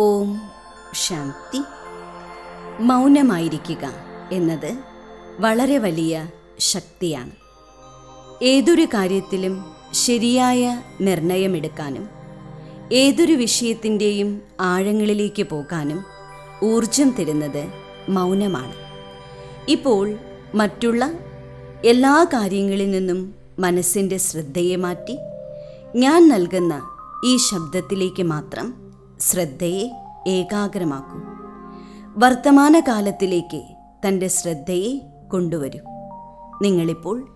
ഓം ശാന്തി. മൗനമായിരിക്കുക എന്നത് വളരെ വലിയ ശക്തിയാണ്. ഏതൊരു കാര്യത്തിലും ശരിയായ നിർണയമെടുക്കാനും ഏതൊരു വിഷയത്തിന്റെയും ആഴങ്ങളിലേക്ക് പോകാനും ഊർജം തരുന്നത് മൗനമാണ്. ഇപ്പോൾ മറ്റുള്ള എല്ലാ കാര്യങ്ങളിൽ നിന്നും മനസ്സിന്റെ ശ്രദ്ധയെ മാറ്റി ഞാൻ നൽകുന്ന ഈ ശബ്ദത്തിലേക്ക് മാത്രം ശ്രദ്ധയെ ഏകാഗ്രമാക്കൂ. വർത്തമാനകാലത്തിലേക്ക് തന്റെ ശ്രദ്ധയെ കൊണ്ടുവരൂ. നിങ്ങളിപ്പോൾ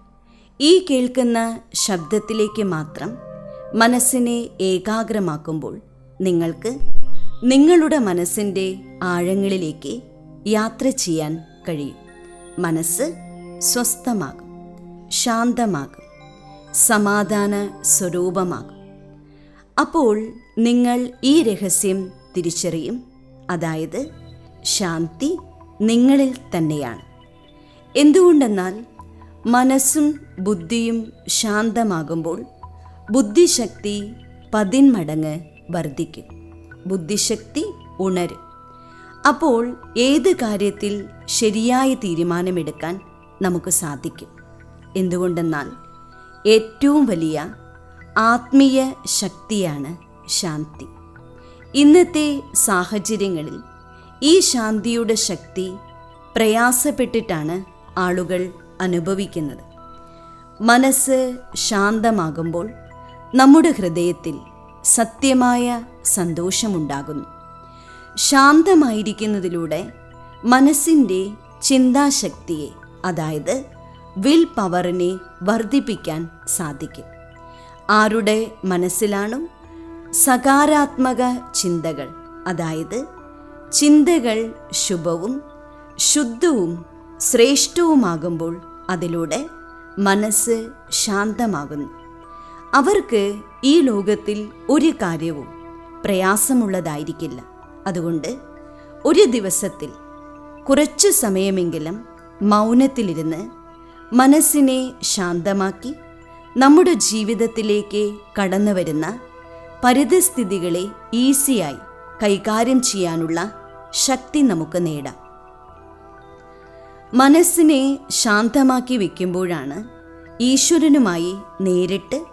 ഈ കേൾക്കുന്ന ശബ്ദത്തിലേക്ക് മാത്രം മനസ്സിനെ ഏകാഗ്രമാക്കുമ്പോൾ നിങ്ങൾക്ക് നിങ്ങളുടെ മനസ്സിന്റെ ആഴങ്ങളിലേക്ക് യാത്ര ചെയ്യാൻ കഴിയും. മനസ്സ് സ്വസ്ഥമാകും ശാന്തമാകും സമാധാന സ്വരൂപമാകും. അപ്പോൾ നിങ്ങൾ ഈ രഹസ്യം തിരിച്ചറിയും. അതായത് ശാന്തി നിങ്ങളിൽ തന്നെയാണ്. എന്തുകൊണ്ടെന്നാൽ മനസ്സും ബുദ്ധിയും ശാന്തമാകുമ്പോൾ ബുദ്ധിശക്തി പതിന്മടങ്ങ് വർദ്ധിക്കും. ബുദ്ധിശക്തി ഉണരും. അപ്പോൾ ഏത് കാര്യത്തിൽ ശരിയായ തീരുമാനമെടുക്കാൻ നമുക്ക് സാധിക്കും. എന്തുകൊണ്ടെന്നാൽ ഏറ്റവും വലിയ ആത്മീയ ശക്തിയാണ് ശാന്തി. ഇന്നത്തെ സാഹചര്യങ്ങളിൽ ഈ ശാന്തിയുടെ ശക്തി പ്രയാസപ്പെട്ടിട്ടാണ് ആളുകൾ അനുഭവിക്കുന്നത്. മനസ്സ് ശാന്തമാകുമ്പോൾ നമ്മുടെ ഹൃദയത്തിൽ സത്യമായ സന്തോഷമുണ്ടാകുന്നു. ശാന്തമായിരിക്കുന്നതിലൂടെ മനസ്സിന്റെ ചിന്താശക്തിയെ അതായത് വിൽ പവറിനെ വർദ്ധിപ്പിക്കാൻ സാധിക്കും. ആരുടെ മനസ്സിലാണ് സകാരാത്മക ചിന്തകൾ. അതായത് ചിന്തകൾ ശുഭവും ശുദ്ധവും ശ്രേഷ്ഠവുമാകുമ്പോൾ അതിലൂടെ മനസ്സ് ശാന്തമാകുന്നു. അവർക്ക് ഈ ലോകത്തിൽ ഒരു കാര്യവും പ്രയാസമുള്ളതായിരിക്കില്ല. അതുകൊണ്ട് ഒരു ദിവസത്തിൽ കുറച്ചു സമയമെങ്കിലും മൗനത്തിലിരുന്ന് മനസ്സിനെ ശാന്തമാക്കി നമ്മുടെ ജീവിതത്തിലേക്ക് കടന്നു വരുന്ന പരിതസ്ഥിതികളെ ഈസിയായി കൈകാര്യം ചെയ്യാനുള്ള ശക്തി നമുക്ക് നേടാം. മനസ്സിനെ ശാന്തമാക്കി വെക്കുമ്പോഴാണ് ഈശ്വരനുമായി നേരിട്ട്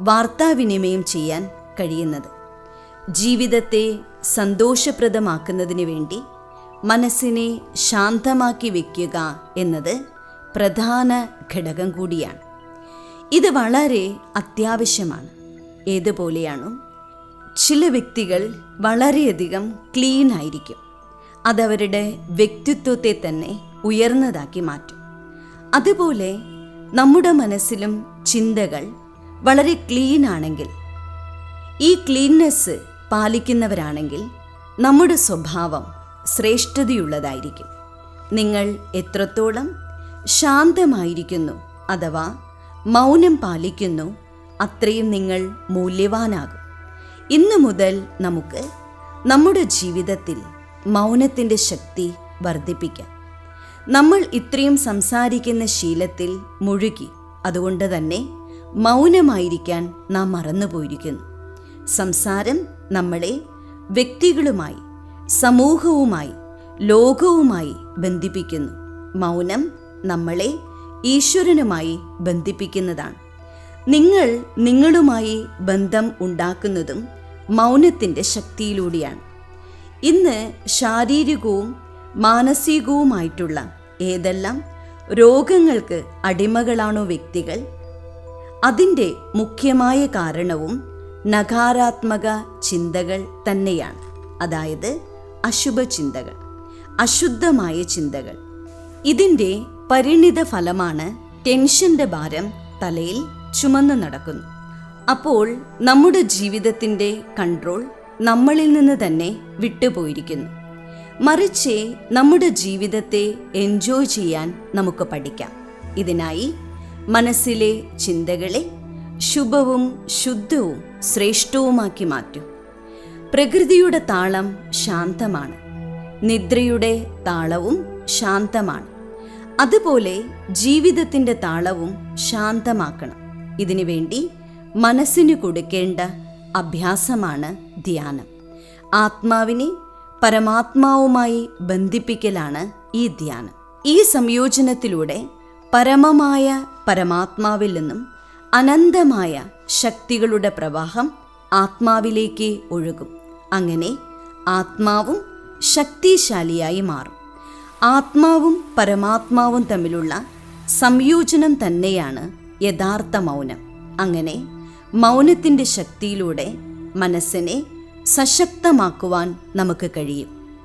വാർത്താവിനിമയം ചെയ്യാൻ കഴിയുന്നത്. ജീവിതത്തെ സന്തോഷപ്രദമാക്കുന്നതിന് വേണ്ടി മനസ്സിനെ ശാന്തമാക്കി വയ്ക്കുക എന്നത് പ്രധാന ഘടകം കൂടിയാണ്. ഇത് വളരെ അത്യാവശ്യമാണ്. ഏതുപോലെയാണോ ചില വ്യക്തികൾ വളരെയധികം ക്ലീൻ ആയിരിക്കും. അതവരുടെ വ്യക്തിത്വത്തെ തന്നെ ഉയർന്നതാക്കി മാറ്റും. അതുപോലെ നമ്മുടെ മനസ്സിലും ചിന്തകൾ വളരെ ക്ലീൻ ആണെങ്കിൽ ഈ ക്ലീൻനെസ് പാലിക്കുന്നവരാണെങ്കിൽ നമ്മുടെ സ്വഭാവം ശ്രേഷ്ഠതയുള്ളതായിരിക്കും. നിങ്ങൾ എത്രത്തോളം ശാന്തമായിരിക്കുന്നു അഥവാ മൗനം പാലിക്കുന്നു അത്രയും നിങ്ങൾ മൂല്യവാനാകും. ഇന്നു മുതൽ നമുക്ക് നമ്മുടെ ജീവിതത്തിൽ മൗനത്തിന്റെ ശക്തി വർദ്ധിപ്പിക്കാം. നമ്മൾ ഇത്രയും സംസാരിക്കുന്ന ശീലത്തിൽ മുഴുകി അതുകൊണ്ട് തന്നെ മൗനമായിരിക്കാൻ നാം മറന്നുപോയിരിക്കുന്നു. സംസാരം നമ്മളെ വ്യക്തികളുമായി സമൂഹവുമായി ലോകവുമായി ബന്ധിപ്പിക്കുന്നു. മൗനം നമ്മളെ ഈശ്വരനുമായി ബന്ധിപ്പിക്കുന്നതാണ്. നിങ്ങൾ നിങ്ങളുമായി ബന്ധം ഉണ്ടാക്കുന്നതും മൗനത്തിന്റെ ശക്തിയിലൂടെയാണ്. ഇന്ന് ശാരീരികവും മാനസികവുമായിട്ടുള്ള ഏതെല്ലാം രോഗങ്ങൾക്ക് അടിമകളാണോ വ്യക്തികൾ അതിന്റെ മുഖ്യമായ കാരണവും നകാരാത്മക ചിന്തകൾ തന്നെയാണ്. അതായത് അശുഭചിന്തകൾ അശുദ്ധമായ ചിന്തകൾ. ഇതിന്റെ പരിണിത ഫലമാണ് ടെൻഷന്റെ ഭാരം തലയിൽ ചുമന്ന് നടക്കുന്നു. അപ്പോൾ നമ്മുടെ ജീവിതത്തിന്റെ കൺട്രോൾ നമ്മളിൽ നിന്ന് തന്നെ വിട്ടുപോയിരിക്കുന്നു. മറിച്ച് നമ്മുടെ ജീവിതത്തെ എൻജോയ് ചെയ്യാൻ നമുക്ക് പഠിക്കാം. ഇതിനായി മനസ്സിലെ ചിന്തകളെ ശുഭവും ശുദ്ധവും ശ്രേഷ്ഠവുമാക്കി മാറ്റും. പ്രകൃതിയുടെ താളം ശാന്തമാണ്. നിദ്രയുടെ താളവും ശാന്തമാണ്. അതുപോലെ ജീവിതത്തിന്റെ താളവും ശാന്തമാക്കണം. ഇതിനു വേണ്ടി മനസ്സിന് കൊടുക്കേണ്ട അഭ്യാസമാണ് ധ്യാനം. ആത്മാവിനെ പരമാത്മാവുമായി ബന്ധിപ്പിക്കലാണ് ഈ ധ്യാനം. ഈ സംയോജനത്തിലൂടെ പരമമായ പരമാത്മാവിൽ നിന്നും അനന്തമായ ശക്തികളുടെ പ്രവാഹം ആത്മാവിലേക്ക് ഒഴുകും. അങ്ങനെ ആത്മാവും ശക്തിശാലിയായി മാറും. ആത്മാവും പരമാത്മാവും തമ്മിലുള്ള സംയോജനം തന്നെയാണ് യഥാർത്ഥ മൗനം. അങ്ങനെ മൗനത്തിന്റെ ശക്തിയിലൂടെ മനസ്സിനെ സശക്തമാക്കുവാൻ നമുക്ക് കഴിയും.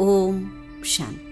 ഓം ശാന്തി.